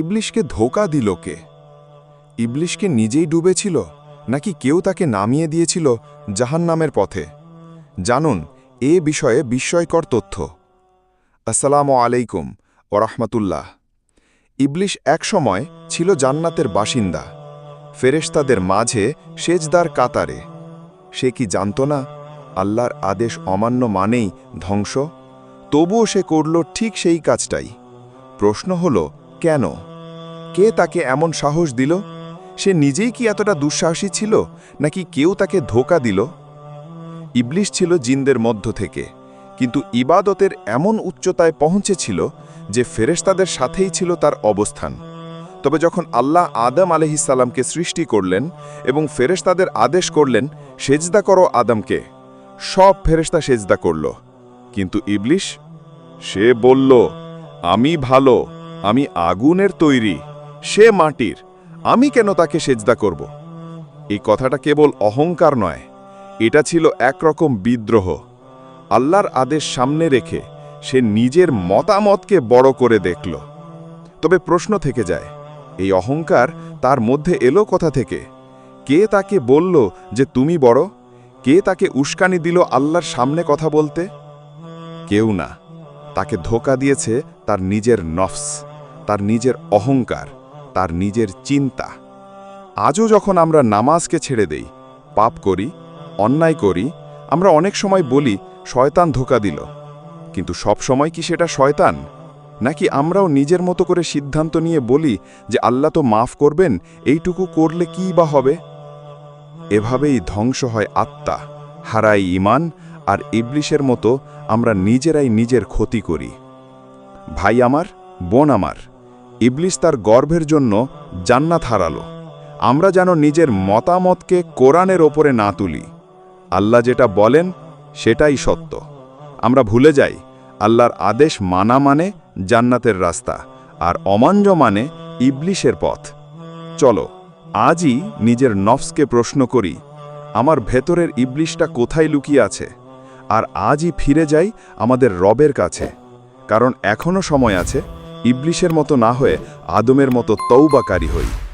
ইবলিশকে ধোকা দিল কে? ইবলিশকে নিজেই ডুবেছিল, নাকি কেউ তাকে নামিয়ে দিয়েছিল জাহান্নামের পথে? জানুন, এ বিষয়ে বিস্ময়কর তথ্য। আসসালামু আলাইকুম ওরহমতুল্লাহ ইবলিশ একসময় ছিল জান্নাতের বাসিন্দা। ফেরেশতাদের মাঝে সেজদার কাতারে। সে কি জানত না, আল্লাহর আদেশ অমান্য মানেই ধ্বংস? তবুও সে করল ঠিক সেই কাজটাই। প্রশ্ন হল কেন? কে তাকে এমন সাহস দিল? সে নিজেই কি এতটা দুঃসাহসী ছিল, নাকি কেউ তাকে ধোকা দিল? ইবলিশ ছিল জিনদের মধ্য থেকে, কিন্তু ইবাদতের এমন উচ্চতায় পৌঁছেছিল যে ফেরেশতাদের সাথেই ছিল তার অবস্থান। তবে যখন আল্লাহ আদম আলহিসাল্লামকে সৃষ্টি করলেন এবং ফেরেশতাদের আদেশ করলেন, সেজদা করো আদমকে সব ফেরেশতা সেজদা করল। কিন্তু ইবলিশ, সে বলল, আমি ভালো আমি আগুনের তৈরি, সে মাটির, আমি কেন তাকে সেজদা করব? এই কথাটা কেবল অহংকার নয়, এটা ছিল একরকম বিদ্রোহ। আল্লাহর আদেশ সামনে রেখে সে নিজের মতামতকে বড় করে দেখল। তবে প্রশ্ন থেকে যায়, এই অহংকার তার মধ্যে এলো কথা থেকে? কে তাকে বলল যে তুমি বড়? কে তাকে উস্কানি দিল আল্লাহর সামনে কথা বলতে? কেউ না। তাকে ধোকা দিয়েছে তার নিজের নফস। তার নিজের অহংকার, তার নিজের চিন্তা। আজও যখন আমরা নামাজকে ছেড়ে দেই, পাপ করি, অন্যায় করি, আমরা অনেক সময় বলি, শয়তান ধোকা দিল। কিন্তু সব সময় কি সেটা শয়তান? নাকি আমরাও নিজের মতো করে সিদ্ধান্ত নিয়ে বলি যে আল্লাহ তো মাফ করবেন, এইটুকু করলে কি বা হবে? এভাবেই ধ্বংস হয় আত্মা হারাই ইমান আর ইবলিশের মতো আমরা নিজেরাই নিজের ক্ষতি করি। ভাই আমার, বোন আমার ইবলিশ তার গর্ভের জন্য জান্নাত হারালো। আমরা যেন নিজের মতামতকে কোরআনের ওপরে না তুলি। আল্লাহ যেটা বলেন, সেটাই সত্য। আমরা ভুলে যাই, আল্লাহর আদেশ মানা মানে জান্নাতের রাস্তা, আর অমাঞ্জ মানে ইবলিশের পথ। চলো, আজই নিজের নফসকে প্রশ্ন করি, আমার ভেতরের ইবলিশটা কোথায় লুকিয়ে আছে? আর আজই ফিরে যাই আমাদের রবের কাছে, কারণ এখনও সময় আছে ইবলিশের মতো না হয়ে আদমের মতো তৌবাকারী হই।